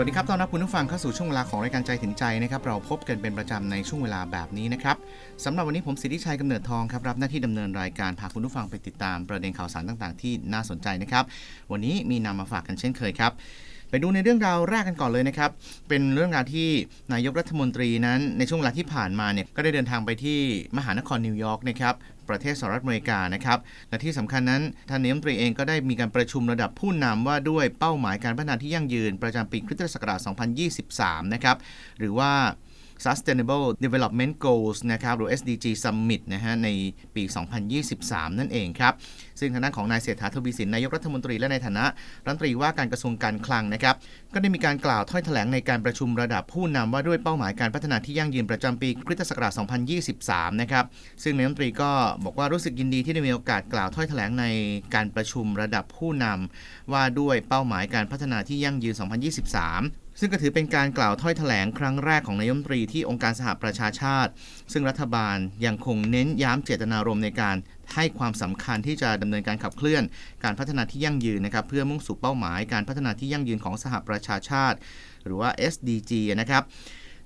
วัสดีครับต้อนรับคุณผู้ฟังเข้าสู่ช่วงเวลาของรายการใจถึงใจนะครับ เราพบกันเป็นประจำในช่วงเวลาแบบนี้นะครับสำหรับวันนี้ผมสิทธิชัยกำเนิดทองครับรับหน้าที่ดำเนินรายการพาคุณผู้ฟังไปติดตามประเด็นข่าวสารต่างๆ ที่น่าสนใจนะครับ วันนี้มีนำมาฝากกันเช่นเคยครับ ไปดูในเรื่องราวแรกกันก่อนเลยนะครับ เป็นเรื่องราวที่นายกรัฐมนตรีนั้นในช่วงเวลาที่ผ่านมาเนี่ยก็ได้เดินทางไปที่มหานครนิวยอร์กนะครับประเทศสหรัฐอเมริกานะครับและที่สำคัญนั้นท่านนายกรัฐมนตรีเองก็ได้มีการประชุมระดับผู้นำว่าด้วยเป้าหมายการพัฒนาที่ยั่งยืนประจำปีคริสตศักราช 2023 นะครับหรือว่า Sustainable Development Goals นะครับหรือ SDG Summit นะฮะในปี 2023 นั่นเองครับ ซึ่งทางด้านของนายเศรษฐาทวีสินนายกรัฐมนตรีและในฐานะรัฐมนตรีว่าการกระทรวงการคลังนะครับ ก็ได้มีการกล่าวถ้อยแถลงในการประชุมระดับผู้นำว่าด้วยเป้าหมายการพัฒนาที่ยั่งยืนประจำปีคริสตศักราช 2023 นะครับ ซึ่งนายกรัฐมนตรีก็บอกว่ารู้สึกยินดีที่ได้มีโอกาสกล่าวถ้อยแถลงในการประชุมระดับผู้นำว่าด้วยเป้าหมายการพัฒนาที่ยั่งยืน 2023 ซึ่งก็ถือเป็นการกล่าวถ้อยแถลงครั้งแรกของนายมนตรีที่องค์การสหประชาชาติ ซึ่งรัฐบาลยังคงเน้นย้ำเจตนารมณ์ในการให้ความสำคัญที่จะดำเนินการขับเคลื่อน การพัฒนาที่ยั่งยืนนะครับเพื่อมุ่งสู่เป้าหมายการพัฒนาที่ยั่งยืนของสหประชาชาติ หรือว่า SDG นะครับ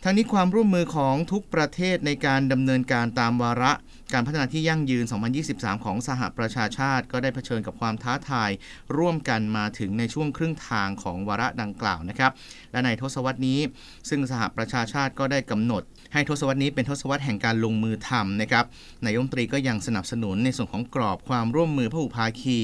ทั้งนี้ความร่วมมือของทุกประเทศในการดำเนินการตามวาระการพัฒนาที่ยั่งยืน 2023 ของสหประชาชาติ ก็ได้เผชิญกับความท้าทาย ร่วมกันมาถึงในช่วงครึ่งทางของวาระดังกล่าวนะครับ และในทศวรรษนี้ ซึ่งสหประชาชาติก็ได้กำหนด ให้ทศวรรษนี้เป็นทศวรรษแห่งการลงมือทำนะครับนายมตรีก็ยังสนับสนุนในส่วนของกรอบความร่วมมือพหุภาคี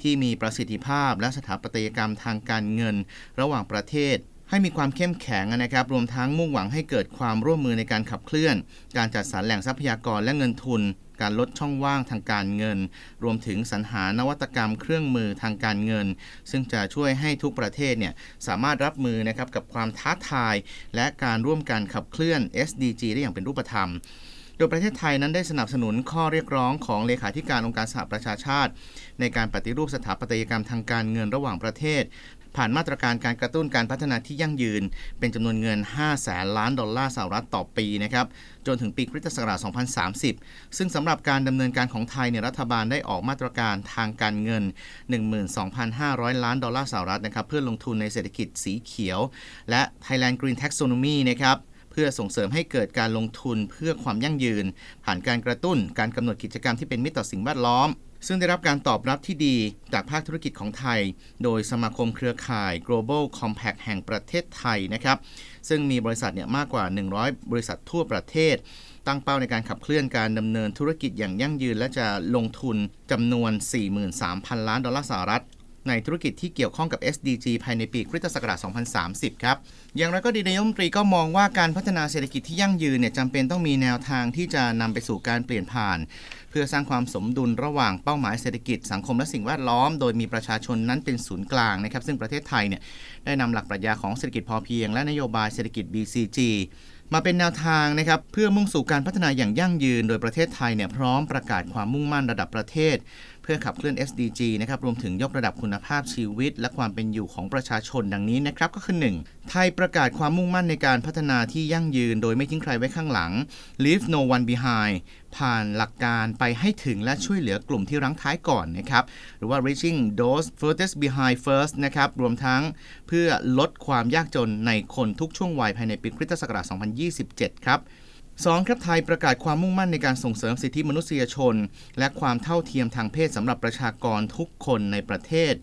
ที่มีประสิทธิภาพและสถาปัตยกรรมทางการเงิน ระหว่างประเทศ ให้มีความเข้มแข็งนะครับ รวมทั้งมุ่งหวังให้เกิดความร่วมมือในการขับเคลื่อน การจัดสรรแหล่งทรัพยากรและเงินทุน การลดช่องว่างทางการเงิน รวมถึงสรรหานวัตกรรมเครื่องมือทางการเงิน ซึ่งจะช่วยให้ทุกประเทศเนี่ยสามารถรับมือนะครับกับความท้าทาย และการร่วมกันขับเคลื่อน SDG ได้อย่างเป็นรูปธรรมโดยประเทศไทยนั้นได้สนับสนุนข้อเรียกร้องของเลขาธิการองค์การสหประชาชาติ ในการปฏิรูปสถาปัตยกรรมทางการเงินระหว่างประเทศ ผ่านมาตรการการกระตุ้นการพัฒนาที่ยั่งยืน เป็นจำนวนเงิน 5 แสนล้านดอลลาร์สหรัฐต่อปีนะครับจนถึงปีคริสตศักราช 2030 ซึ่งสำหรับการดำเนินการของไทยเนี่ยรัฐบาลได้ออกมาตรการทางการเงิน 12,500 ล้านดอลลาร์สหรัฐนะครับเพื่อลงทุนในเศรษฐกิจสีเขียว และ Thailand Green Taxonomy นะครับเพื่อส่งเสริมให้เกิดการลงทุนเพื่อความยั่งยืน ผ่านการกระตุ้นการกำหนดกิจกรรมที่เป็นมิตรต่อสิ่งแวดล้อม ซึ่งได้รับการตอบรับที่ดีจากภาคธุรกิจของไทย โดยสมาคมเครือข่าย Global Compact แห่งประเทศไทยนะครับ ซึ่งมีบริษัทเนี่ยมากกว่า 100 บริษัททั่วประเทศ ตั้งเป้าในการขับเคลื่อนการดำเนินธุรกิจอย่างยั่งยืน และจะลงทุนจำนวน 43,000 ล้านดอลลาร์สหรัฐ ในธุรกิจที่เกี่ยวข้องกับ SDG ภายในปีคริสตศักราช 2030 ครับ อย่างไรก็ดีนายมตรีก็มองว่าการพัฒนาเศรษฐกิจที่ยั่งยืนเนี่ยจำเป็นต้องมีแนวทางที่จะนำไปสู่การเปลี่ยนผ่าน เพื่อสร้างความสมดุลระหว่างเป้าหมายเศรษฐกิจสังคมและสิ่งแวดล้อม โดยมีประชาชนนั้นเป็นศูนย์กลางนะครับ ซึ่งประเทศไทยเนี่ยได้นำหลักปรัชญาของเศรษฐกิจพอเพียง และนโยบายเศรษฐกิจ BCG มาเป็นแนวทางนะครับเพื่อมุ่งสู่การพัฒนาอย่างยั่งยืน โดยประเทศไทยเนี่ยพร้อมประกาศความมุ่งมั่นระดับประเทศ เพื่อขับเคลื่อน SDG นะครับรวมถึงยกระดับคุณภาพชีวิต และความเป็นอยู่ของประชาชนดังนี้นะครับก็คือ 1. ไทยประกาศความมุ่งมั่นในการพัฒนาที่ยั่งยืน โดยไม่ทิ้งใครไว้ข้างหลัง Leave no one behind ผ่านหลักการไปให้ถึงและช่วยเหลือกลุ่มที่รั้งท้ายก่อนนะครับ หรือว่า reaching those furthest behind first นะครับ รวมทั้งเพื่อลดความยากจนในคนทุกช่วงวัยภายในปีคริสตศักราช 2027 ครับ 2. ครับไทยประกาศความมุ่งมั่นในการส่งเสริมสิทธิมนุษยชน และความเท่าเทียมทางเพศสำหรับประชากรทุกคนในประเทศ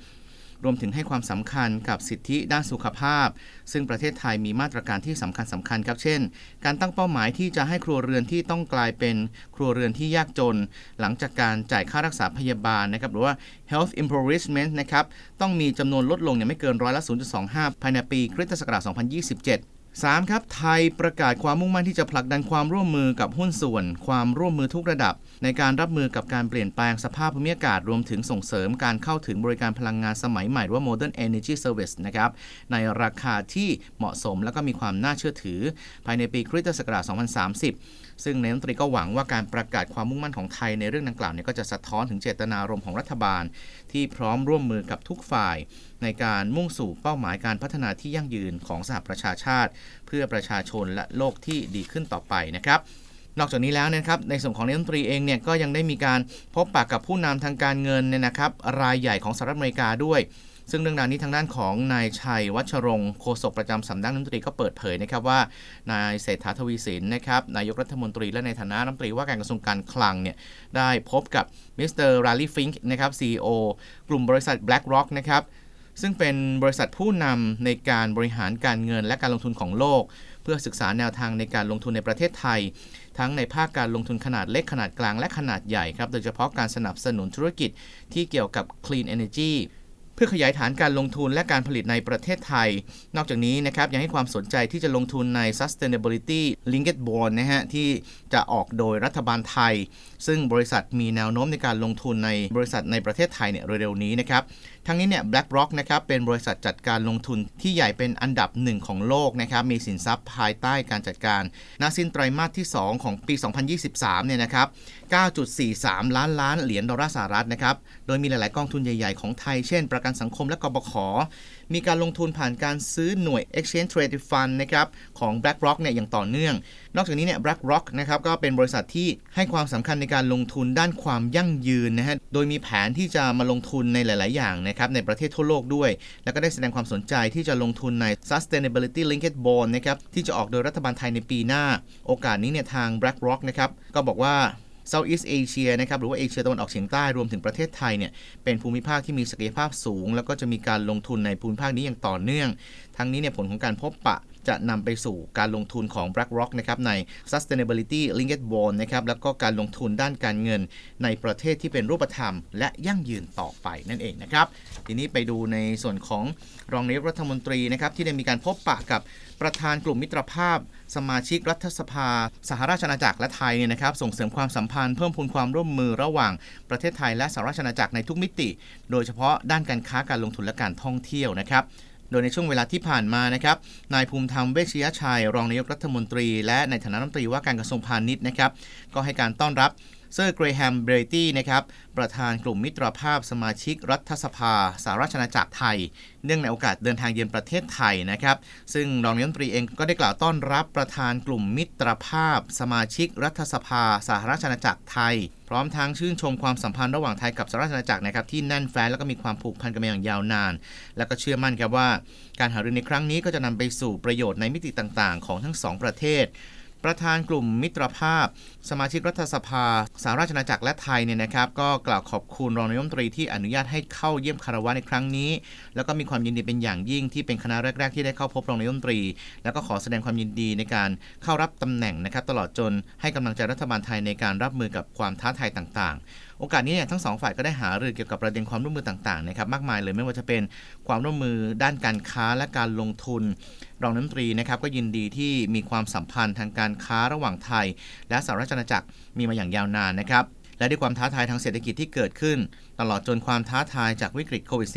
รวมถึงให้ความสำคัญกับสิทธิด้านสุขภาพ ซึ่งประเทศไทยมีมาตรการที่สำคัญสำคัญครับเช่น การตั้งเป้าหมายที่จะให้ครัวเรือนที่ต้องกลายเป็นครัวเรือนที่ยากจน หลังจากการจ่ายค่ารักษาพยาบาลนะครับหรือว่า health impoverishment นะครับต้องมีจำนวนลดลงอย่างไม่เกินร้อยละ0.25 ภายในปีคริสตศักราช2027 3. ครับไทยประกาศความมุ่งมั่นที่จะผลักดันความร่วมมือกับหุ้นส่วน ความร่วมมือทุกระดับ ในการรับมือกับการเปลี่ยนแปลงสภาพภูมิอากาศรวมถึงส่งเสริมการเข้าถึงบริการพลังงานสมัยใหม่หรือว่า modern energy service นะครับในราคาที่เหมาะสมและก็มีความน่าเชื่อถือ ภายในปีคริสตศักราช 2030 ซึ่งนายกรัฐมนตรีก็หวังว่าการประกาศความมุ่งมั่นของไทยในเรื่องดังกล่าวเนี่ยก็จะสะท้อนถึงเจตนารมณ์ของรัฐบาล ที่พร้อมร่วมมือกับทุกฝ่าย ในการมุ่งสู่เป้าหมายการพัฒนาที่ยั่งยืนของสหประชาชาติ เพื่อประชาชนและโลกที่ดีขึ้นต่อไปนะครับนอกจากนี้แล้วนะครับในส่วนของนายกรัฐมนตรีเองเนี่ยก็ยังได้มีการพบปะกับผู้นำทางการเงินเนี่ยนะครับรายใหญ่ของสหรัฐอเมริกาด้วย ซึ่งเรื่องราวนี้ทางด้านของนายชัยวัชรงค์โฆษกประจำสำนักนายกรัฐมนตรีก็เปิดเผยนะครับว่านายเศรษฐาทวีสินนะครับนายกรัฐมนตรีและในฐานะรัฐมนตรีว่าการกระทรวงการคลังเนี่ยได้พบกับมิสเตอร์ราลีฟิงค์นะครับ CEO กลุ่มบริษัท BlackRock นะครับซึ่งเป็นบริษัทผู้นำในการบริหารการเงินและการลงทุนของโลก เพื่อศึกษาแนวทางในการลงทุนในประเทศไทย ทั้งในภาคการลงทุนขนาดเล็กขนาดกลางและขนาดใหญ่ครับ โดยเฉพาะการสนับสนุนธุรกิจที่เกี่ยวกับ Clean Energy เพื่อขยายฐานการลงทุนและการผลิตในประเทศไทย นอกจากนี้นะครับยังให้ความสนใจที่จะลงทุนใน Sustainability Linked Bond นะฮะที่จะออกโดยรัฐบาลไทย ซึ่งบริษัทมีแนวโน้มในการลงทุนในบริษัทในประเทศไทยเนี่ยเร็วๆนี้นะครับ ทั้งนี้เนี่ย BlackRock นะครับเป็นบริษัทจัดการลงทุนที่ใหญ่เป็นอันดับหนึ่งของโลกนะครับมีสินทรัพย์ภายใต้การจัดการนาสิ้นไตรมาสที่ 2 ของปี 2023 เนี่ยนะครับ 9.43 ล้านล้านเหรียญดอลลาร์สหรัฐนะครับ โดยมีหลาย ๆ กองทุนใหญ่ ๆ ของไทย เช่น ประกันสังคมและกบข มีการลงทุนผ่านการซื้อหน่วย Exchange Traded Fund นะครับของ BlackRock เนี่ยอย่างต่อเนื่อง นอกจากนี้เนี่ย BlackRock นะครับก็เป็นบริษัทที่ให้ความสำคัญในการลงทุนด้านความยั่งยืนนะฮะโดยมีแผนที่จะมาลงทุนในหลาย ๆ อย่างนะครับในประเทศทั่วโลกด้วย แล้วก็ได้แสดงความสนใจที่จะลงทุนใน Sustainability Linked Bond นะครับที่จะออกโดยรัฐบาลไทยในปีหน้า โอกาสนี้เนี่ยทาง BlackRock นะครับก็บอกว่า เซาท์อีสเอเชียนะครับหรือว่าเอเชียตะวันออกเฉียงใต้รวมถึงประเทศไทยเนี่ยเป็นภูมิภาคที่มีศักยภาพสูง แล้วก็จะมีการลงทุนในภูมิภาคนี้อย่างต่อเนื่อง ทั้งนี้เนี่ยผลของการพบปะ จะนำไปสู่การลงทุนของ BlackRock นะครับใน Sustainability Linked Bond นะครับแล้วก็การลงทุนด้านการเงินในประเทศที่เป็นรูปธรรม และยั่งยืนต่อไปนั่นเองนะครับ ทีนี้ไปดูในส่วนของรองนายกรัฐมนตรีนะครับที่ได้มีการพบปะกับประธานกลุ่มมิตรภาพ สมาชิกรัฐสภา สหราชอาณาจักรและไทยเนี่ยนะครับ ส่งเสริมความสัมพันธ์เพิ่มพูนความร่วมมือระหว่างประเทศไทยและสหราชอาณาจักรในทุกมิติ โดยเฉพาะด้านการค้าการลงทุนและการท่องเที่ยวนะครับ โดยในช่วงเวลาที่ผ่านมานะครับนายภูมิธรรมเวชยชัย รองนายกรัฐมนตรี และในฐานะรัฐมนตรีว่าการกระทรวงพาณิชย์นะครับก็ให้การต้อนรับเซอร์เกรแฮม เบรตี้นะครับประธานกลุ่มมิตรภาพสมาชิกรัฐสภาสหราชอาณาจักรไทย เนื่องในโอกาสเดินทางเยือนประเทศไทยนะครับ ซึ่งรองนายกรัฐมนตรีเองก็ได้กล่าวต้อนรับประธานกลุ่มมิตรภาพ สมาชิกรัฐสภาสหราชอาณาจักรไทย พร้อมทั้งชื่นชมความสัมพันธ์ระหว่างไทยกับสหราชอาณาจักรนะครับที่แน่นแฟ้นแล้วก็มีความผูกพันกันมาอย่างยาวนาน แล้วก็เชื่อมั่นครับว่า การหารือในครั้งนี้ก็จะนำไปสู่ประโยชน์ในมิติต่าง ๆ ของทั้งสองประเทศ ประธานกลุ่มมิตรภาพ สมาชิกรัฐสภาสหราชอาณาจักรและไทยเนี่ยนะครับก็กล่าวขอบคุณรองนายมนตรีที่อนุญาตให้เข้าเยี่ยมคารวะในครั้งนี้ แล้วก็มีความยินดีเป็นอย่างยิ่งที่เป็นคณะแรก ๆ ที่ได้เข้าพบรองนายมนตรี แล้วก็ขอแสดงความยินดีในการเข้ารับตำแหน่งนะครับตลอดจนให้กำลังใจรัฐบาลไทยในการรับมือกับความท้าทายต่างๆ โอกาสนี้เนี่ยทั้งสองฝ่ายก็ได้หารือเกี่ยวกับประเด็นความร่วมมือต่างๆนะครับมากมายเลยไม่ว่าจะเป็นความร่วมมือด้านการค้าและการลงทุน รองน้ำตรีนะครับก็ยินดีที่มีความสัมพันธ์ทางการค้าระหว่างไทย และสหราชอาณาจักรมีมาอย่างยาวนานนะครับและด้วยความท้าทายทางเศรษฐกิจที่เกิดขึ้น ตลอดจนความท้าทายจากวิกฤตโควิด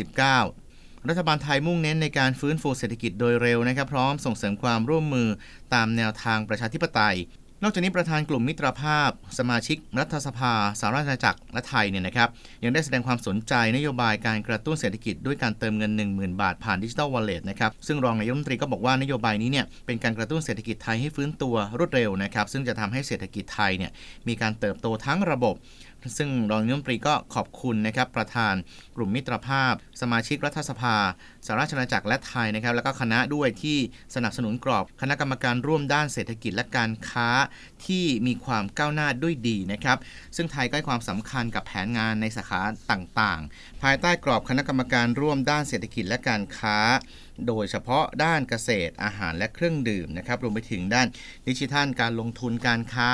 -19 รัฐบาลไทยมุ่งเน้นในการฟื้นฟูเศรษฐกิจโดยเร็วนะครับ พร้อมส่งเสริมความร่วมมือตามแนวทางประชาธิปไตย นอกจากนี้ประธานกลุ่มมิตรภาพ สมาชิก รัฐสภา สหราชอาณาจักรและไทยเนี่ยนะครับยังได้แสดงความสนใจนโยบายการกระตุ้นเศรษฐกิจด้วยการเติมเงิน 10,000 บาทผ่านดิจิทัลวอลเล็ตนะครับซึ่งรองนายกรัฐมนตรีก็บอกว่านโยบายนี้เนี่ยเป็นการกระตุ้นเศรษฐกิจไทยให้ฟื้นตัวรวดเร็วนะครับซึ่งจะทำให้เศรษฐกิจไทยเนี่ยมีการเติบโตทั้งระบบ ซึ่งรองนายกรัฐมนตรีก็ขอบคุณนะครับประธานกลุ่มมิตรภาพ สมาชิกรัฐสภาสหราชอาณาจักรและไทยนะครับแล้วก็คณะด้วยที่สนับสนุนกรอบคณะกรรมการร่วมด้านเศรษฐกิจและการค้าที่มีความก้าวหน้าด้วยดีนะครับซึ่งไทยก็ให้ความสำคัญกับแผนงานในสาขาต่างๆ ภายใต้กรอบคณะกรรมการร่วมด้านเศรษฐกิจและการค้า โดยเฉพาะด้านเกษตรอาหารและเครื่องดื่มนะครับรวมไปถึงด้านดิจิทัลการลงทุนการค้า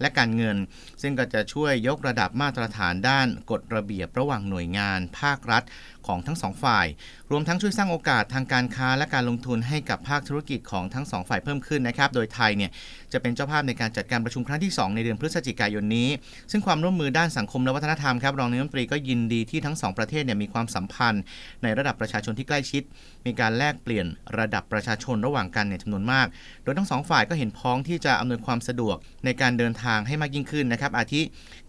และการเงิน ซึ่งก็จะช่วยยกระดับมาตรฐานด้านกฎระเบียบระหว่างหน่วยงาน ภาครัฐ ของทั้งสองฝ่าย รวมทั้งช่วยสร้างโอกาสทางการค้าและการลงทุนให้กับภาคธุรกิจของทั้งสองฝ่ายเพิ่มขึ้นนะครับ โดยไทยเนี่ยจะเป็นเจ้าภาพในการจัดการประชุมครั้งที่ 2 ในเดือนพฤศจิกายนนี้ ซึ่งความร่วมมือด้านสังคมและวัฒนธรรมครับรองนายกรัฐมนตรีก็ยินดีที่ทั้งสองประเทศเนี่ยมีความสัมพันธ์ ในระดับประชาชนที่ใกล้ชิด มีการแลกเปลี่ยนระดับประชาชนระหว่างกันเนี่ยจำนวนมาก โดยทั้งสองฝ่ายก็เห็นพ้องที่จะอำนวยความสะดวกในการเดินทางให้มากยิ่งขึ้นนะครับ อาทิ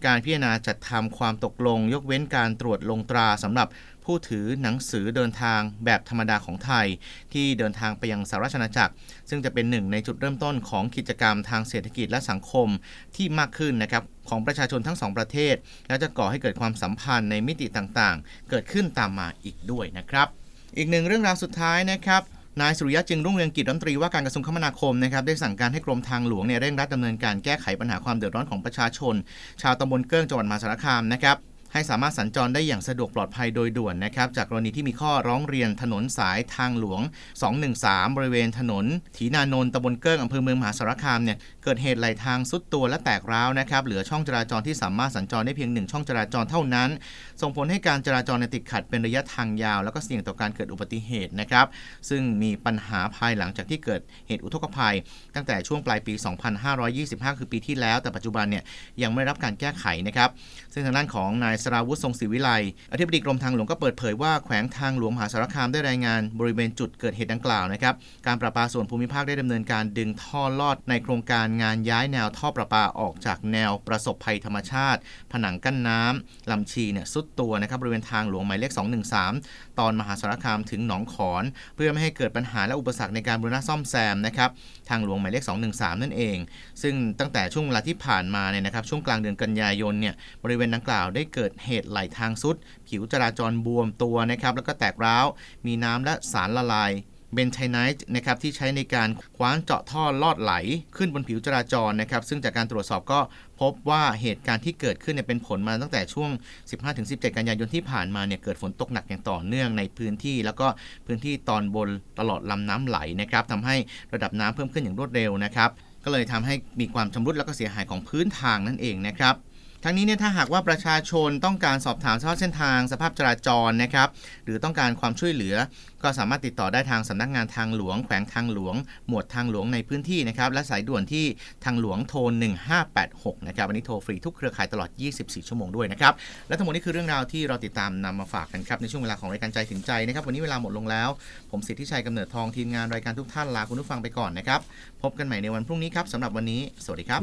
การพิจารณาจัดทำความตกลง ยกเว้นการตรวจลงตราสำหรับ ผู้ถือหนังสือเดินทางแบบธรรมดาของไทย ที่เดินทางไปยังสหราชอาณาจักร ซึ่งจะเป็นหนึ่งในจุดเริ่มต้นของกิจกรรมทางเศรษฐกิจและสังคมที่มากขึ้นนะครับของประชาชนทั้งสองประเทศ และจะก่อให้เกิดความสัมพันธ์ในมิติต่างๆ เกิดขึ้นตามมาอีกด้วยนะครับ อีกหนึ่งเรื่องราวสุดท้ายนะครับนายสุริยะจึงรุ่งเรืองกิจรัฐมนตรีว่าการกระทรวงคมนาคมนะครับได้สั่งการให้กรมทางหลวงเนี่ยเร่งรัดดำเนินการแก้ไขปัญหาความเดือดร้อนของประชาชน ชาวตำบลเกิ้งจังหวัดมหาสารคามนะครับ ให้สามารถสัญจรได้อย่างสะดวกปลอดภัยโดยด่วนนะครับ จากกรณีที่มีข้อร้องเรียนถนนสายทางหลวง 213 บริเวณถนนถีนานนท์ตำบลเกิ้งอำเภอเมืองมหาสารคามเนี่ยเกิดเหตุไหลทางสุดตัวและแตกร้าวนะครับเหลือช่องจราจรที่สามารถสัญจรได้เพียงหนึ่งช่องจราจรเท่านั้น ส่งผลให้การจราจรในติดขัดเป็นระยะทางยาว แล้วก็เสี่ยงต่อการเกิดอุบัติเหตุนะครับซึ่งมีปัญหาภายหลังจากที่เกิดเหตุอุทกภัย ตั้งแต่ช่วงปลายปี 2525 คือปีที่แล้ว แต่ปัจจุบันเนี่ยยังไม่ได้รับการแก้ไขนะครับซึ่งทางด้านของนายสราวุฒิทรงศิวิไลอธิบดีกรมทางหลวงก็เปิดเผยว่าแขวงทางหลวงมหาสารคามได้รายงานบริเวณจุดเกิดเหตุดังกล่าวนะครับการประปาส่วนภูมิภาคได้ดำเนินการดึงท่อลอดในโครงการงานย้ายแนวท่อประปาออกจากแนวประสบภัยธรรมชาติ ผนังกั้นน้ำลำชีเนี่ยสุดตัวนะครับบริเวณทางหลวงหมายเลข 213 ตอนมหาสารคามถึงหนองขอน เพื่อไม่ให้เกิดปัญหาและอุปสรรคในการบูรณะซ่อมแซมนะครับทางหลวงหมายเลข 213 นั่นเอง ซึ่งตั้งแต่ช่วงเวลาที่ผ่านมาเนี่ยนะครับช่วงกลางเดือนกันยายนเนี่ยบริเวณดังกล่าวได้เกิดเหตุไหลทางสุด ผิวจราจรบวมตัวนะครับแล้วก็แตกร้าว มีน้ำและสารละลาย เบนไทไนท์นะครับที่ใช้ในการคว้านเจาะท่อลอดไหลขึ้นบนผิวจราจรนะครับซึ่งจากการตรวจสอบก็พบว่าเหตุการณ์ที่เกิดขึ้นเนี่ยเป็นผลมาตั้งแต่ช่วง 15-17 กันยายนที่ผ่านมาเนี่ยเกิดฝนตกหนักอย่างต่อเนื่องในพื้นที่ แล้วก็พื้นที่ตอนบนตลอดลำน้ำไหลนะครับทำให้ระดับน้ำเพิ่มขึ้นอย่างรวดเร็วนะครับก็เลยทำให้มีความชำรุดแล้วก็เสียหายของพื้นทางนั่นเองนะครับ ทั้งนี้เนี่ยถ้าหากว่าประชาชนต้องการสอบถามสภาพเส้นทางสภาพจราจรนะครับ หรือต้องการความช่วยเหลือ ก็สามารถติดต่อได้ทางสำนักงานทางหลวง แขวงทางหลวง หมวดทางหลวงในพื้นที่นะครับ และสายด่วนที่ทางหลวงโทร 1586 นะครับวันนี้โทรฟรีทุกเครือข่ายตลอด 24 ชั่วโมงด้วยนะครับ และทั้งหมดนี้คือเรื่องราวที่เราติดตามนำมาฝากกันครับในช่วงเวลาของรายการใจถึงใจนะครับ วันนี้เวลาหมดลงแล้ว ผมสิทธิชัยกำเนิดทองทีมงานรายการทุกท่านลาคุณผู้ฟังไปก่อนนะครับ พบกันใหม่ในวันพรุ่งนี้ครับสำหรับวันนี้ สวัสดีครับ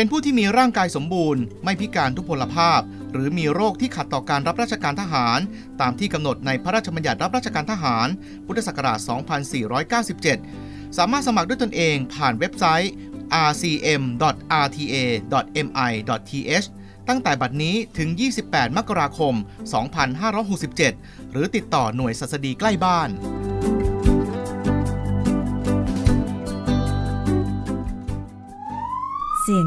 เป็นผู้ที่มีร่างกายสมบูรณ์ ไม่พิการทุพพลภาพ หรือมีโรคที่ขัดต่อการรับราชการทหาร ตามที่กำหนดในพระราชบัญญัติรับราชการทหาร พุทธศักราช 2497 สามารถสมัครด้วยตนเองผ่านเว็บไซต์ rcm.rta.mi.th ตั้งแต่บัดนี้ถึง 28 มกราคม 2567 หรือติดต่อหน่วยสัสดีใกล้บ้านเสียง